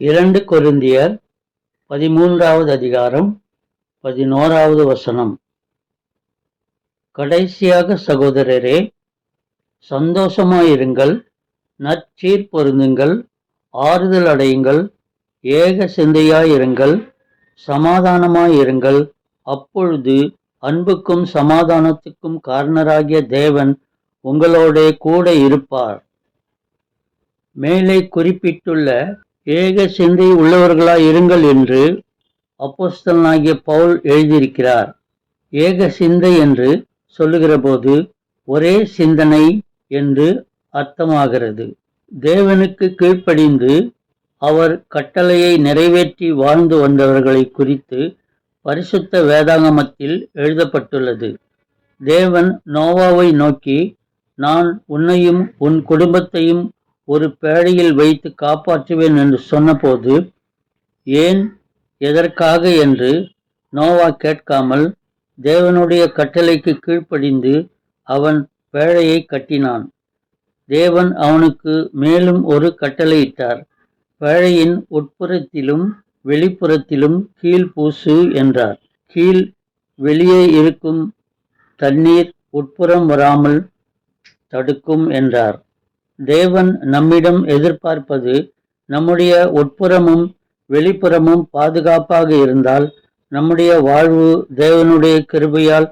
இரண்டு கொருந்தியர் பதிமூன்றாவது அதிகாரம் பதினோராவது வசனம். கடைசியாக சகோதரரே சந்தோஷமாயிருங்கள் நற்சீர் பொருந்துங்கள் ஆறுதல் அடையுங்கள் ஏக சிந்தையாயிருங்கள் சமாதானமாயிருங்கள். அப்பொழுது அன்புக்கும் சமாதானத்துக்கும் காரணராகிய தேவன் உங்களோட கூட இருப்பார். மேலே குறிப்பிட்டுள்ள ஏக சிந்தை உள்ளவர்களாய் இருங்கள் என்று அப்போஸ்தலனாகிய பவுல் எழுதியிருக்கிறார். ஏக சிந்தை என்று சொல்லுகிற போது ஒரே சிந்தனை என்று அர்த்தமாகிறது. தேவனுக்கு கீழ்ப்படிந்து அவர் கட்டளையை நிறைவேற்றி வாழ்ந்து வந்தவர்களை குறித்து பரிசுத்த வேதாகமத்தில் எழுதப்பட்டுள்ளது. தேவன் நோவாவை நோக்கி நான் உன்னையும் உன் குடும்பத்தையும் ஒரு பேழையில் வைத்து காப்பாற்றுவேன் என்று சொன்னபோது ஏன்? எதற்காக? என்று நோவா கேட்காமல் தேவனுடைய கட்டளைக்கு கீழ்ப்படிந்து அவன் பேழையை கட்டினான். தேவன் அவனுக்கு மேலும் ஒரு கட்டளையிட்டார். பேழையின் உட்புறத்திலும் வெளிப்புறத்திலும் கீழ் பூசு என்றார். கீழ் வெளியே இருக்கும் தண்ணீர் உட்புறம் வராமல் தடுக்கும் என்றார். தேவன் நம்மிடம் எதிர்பார்ப்பது நம்முடைய உட்புறமும் வெளிப்புறமும் பாதுகாப்பாக இருந்தால் நம்முடைய வாழ்வு தேவனுடைய கிருபையால்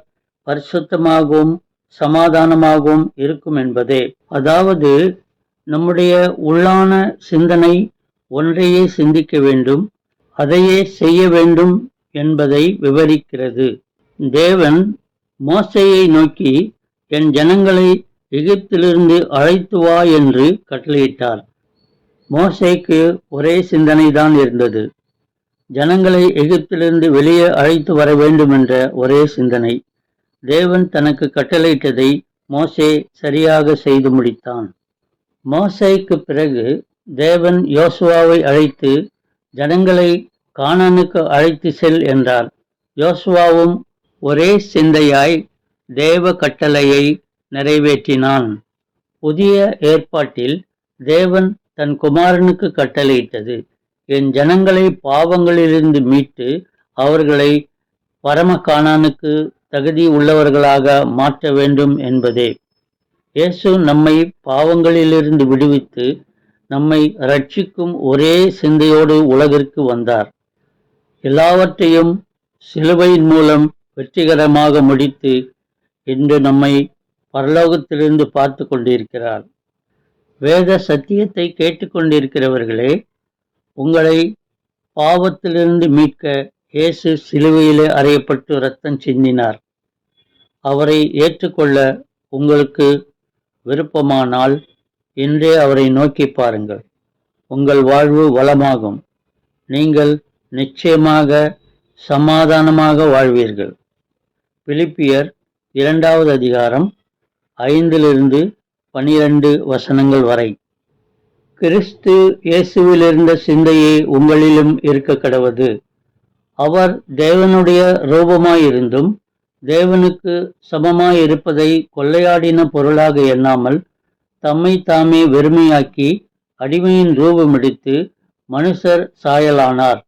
பரிசுத்தமாகவும் சமாதானமாகவும் இருக்கும் என்பதே. அதாவது நம்முடைய உள்ளான சிந்தனை ஒன்றையே சிந்திக்க வேண்டும் அதையே செய்ய வேண்டும் என்பதை விவரிக்கிறது. தேவன் மோசையை நோக்கி என் ஜனங்களை எகிப்திலிருந்து அழைத்து வா என்று கட்டளையிட்டார். மோசைக்கு ஒரே சிந்தனைதான் இருந்தது. ஜனங்களை எகிப்திலிருந்து வெளியே அழைத்து வர வேண்டும் என்ற ஒரே சிந்தனை. தேவன் தனக்கு கட்டளையிட்டதை மோசே சரியாக செய்து முடித்தான். மோசைக்கு பிறகு தேவன் யோசுவாவை அழைத்து ஜனங்களை காணனுக்கு அழைத்து செல் என்றார். யோசுவாவும் ஒரே சிந்தையாய் தேவ கட்டளையை நிறைவேற்றினான். புதிய ஏற்பாட்டில் தேவன் தன் குமாரனுக்கு கட்டளையிட்டது. என் ஜனங்களை பாவங்களிலிருந்து மீட்டு அவர்களை பரமகானானுக்கு தகுதி உள்ளவர்களாக மாற்ற வேண்டும் என்பதே. இயேசு நம்மை பாவங்களிலிருந்து விடுவித்து நம்மை ரட்சிக்கும் ஒரே சிந்தையோடு உலகிற்கு வந்தார். எல்லாவற்றையும் சிலுவையின் மூலம் வெற்றிகரமாக முடித்து இன்று நம்மை பரலோகத்திலிருந்து பார்த்து கொண்டிருக்கிறார். வேத சத்தியத்தை கேட்டுக்கொண்டிருக்கிறவர்களே உங்களை பாவத்திலிருந்து மீட்க இயேசு சிலுவையிலே அறையப்பட்டு ரத்தம் சிந்தினார். அவரை ஏற்றுக்கொள்ள உங்களுக்கு விருப்பமானால் இன்றே அவரை நோக்கி பாருங்கள். உங்கள் வாழ்வு வளமாகும். நீங்கள் நிச்சயமாக சமாதானமாக வாழ்வீர்கள். பிலிப்பியர் இரண்டாவது அதிகாரம் ஐந்திலிருந்து பனிரெண்டு வசனங்கள் வரை. கிறிஸ்து இயேசுவிலிருந்த சிந்தையே உங்களிலும் இருக்க கடவது. அவர் தேவனுடைய ரூபமாயிருந்தும் தேவனுக்கு சமமாயிருப்பதை கொள்ளையாடின பொருளாக எண்ணாமல் தம்மை தாமே வெறுமையாக்கி அடிமையின் ரூபமெடுத்து மனுஷர் சாயலானார்.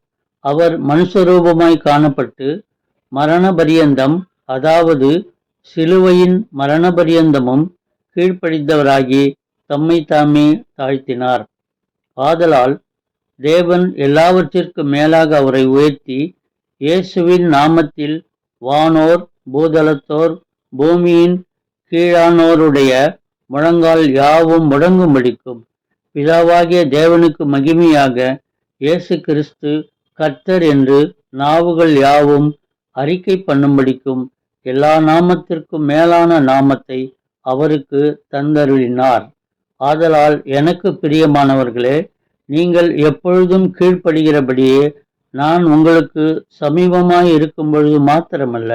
அவர் மனுஷரூபமாய் காணப்பட்டு மரண பரியந்தம் அதாவது சிலுவையின் மரண பரியந்தமும் கீழ்ப்படிந்தவராகி தம்மை தாமே தாழ்த்தினார். ஆதலால் தேவன் எல்லாவற்றிற்கும் மேலாக அவரை உயர்த்தி இயேசுவின் நாமத்தில் வானோர் பூதலத்தோர் பூமியின் கீழானோருடைய முழங்கால் யாவும் முடங்கும்படிக்கும் பிதாவாகிய தேவனுக்கு மகிமையாக இயேசு கிறிஸ்து கர்த்தர் என்று நாவுகள் யாவும் அறிக்கை பண்ணும்படிக்கும் எல்லா நாமத்திற்கும் மேலான நாமத்தை அவருக்கு தந்தருளினார். ஆதலால் எனக்கு பிரியமானவர்களே நீங்கள் எப்பொழுதும் கீழ்ப்படுகிறபடியே நான் உங்களுக்கு சமீபமாய் இருக்கும் பொழுது மாத்திரமல்ல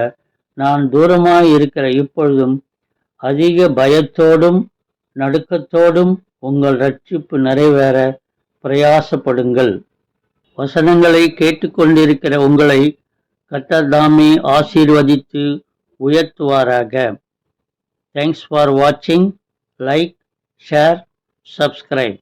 நான் தூரமாய் இருக்கிற இப்பொழுதும் அதிக பயத்தோடும் நடுக்கத்தோடும் உங்கள் ரட்சிப்பு நிறைவேற பிரயாசப்படுங்கள். வசனங்களை கேட்டுக்கொண்டிருக்கிற உங்களை கத்தர்தாமே ஆசீர்வதித்து உயர்த்துவாராக. தேங்க்ஸ் ஃபார் வாட்சிங் லைக் ஷேர் சப்ஸ்கிரைப்